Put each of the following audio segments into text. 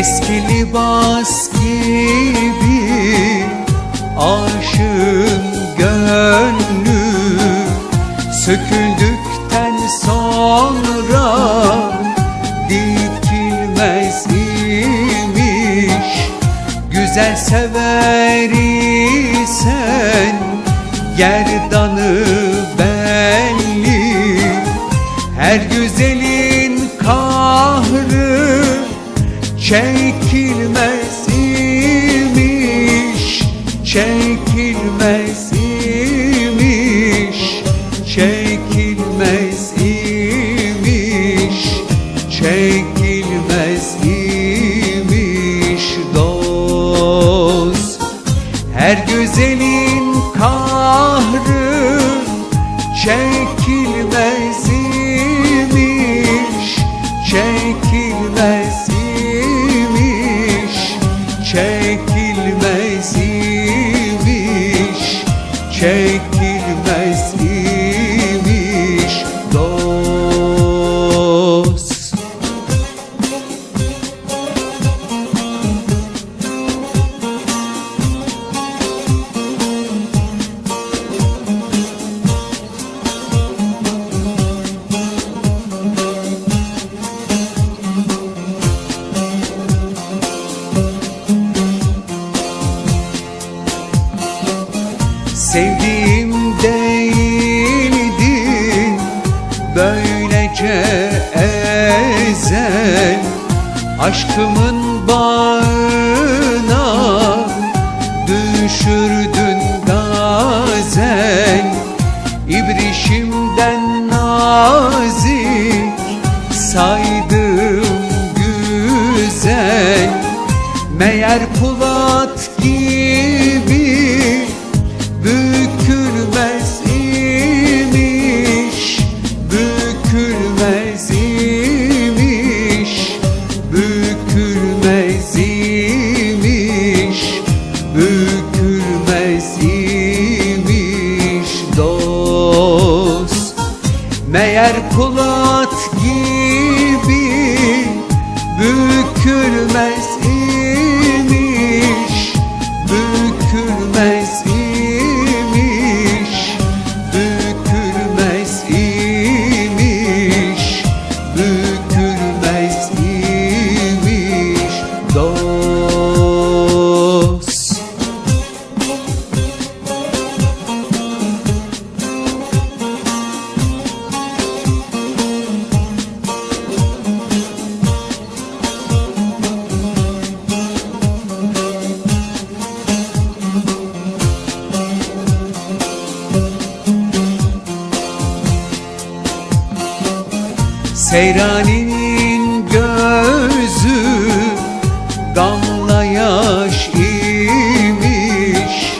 Eski libas gibi aşığın gönlü Söküldükten sonra dikilmez imiş. Güzel sever isen gerdanı belli. Her güzelin çekilmez imiş Çekilmez Çekilmez imiş. Çekilmez Sevdiğim değildin Böylece ezel Aşkımın bağına Düşürdün gazel. İbrişimden nazik Saydım güzel. Meğer Polat imiş Seyrani'nin gözü gamla yaş imiş.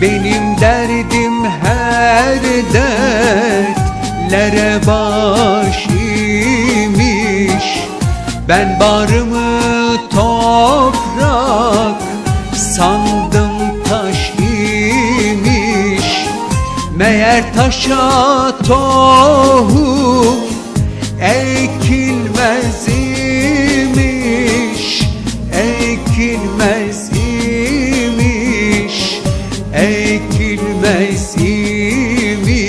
Benim derdim her dertlere baş imiş. Ben barımı toprak sandım taş imiş. Meğer taşa tohum ekilmez imiş Ekilmez imiş Ekilmez imiş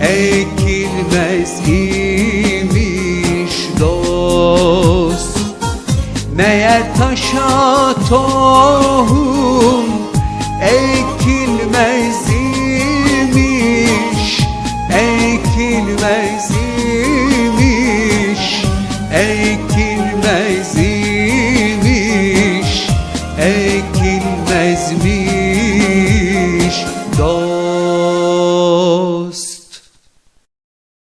Ekilmez imiş dost. Meğer taşa tohum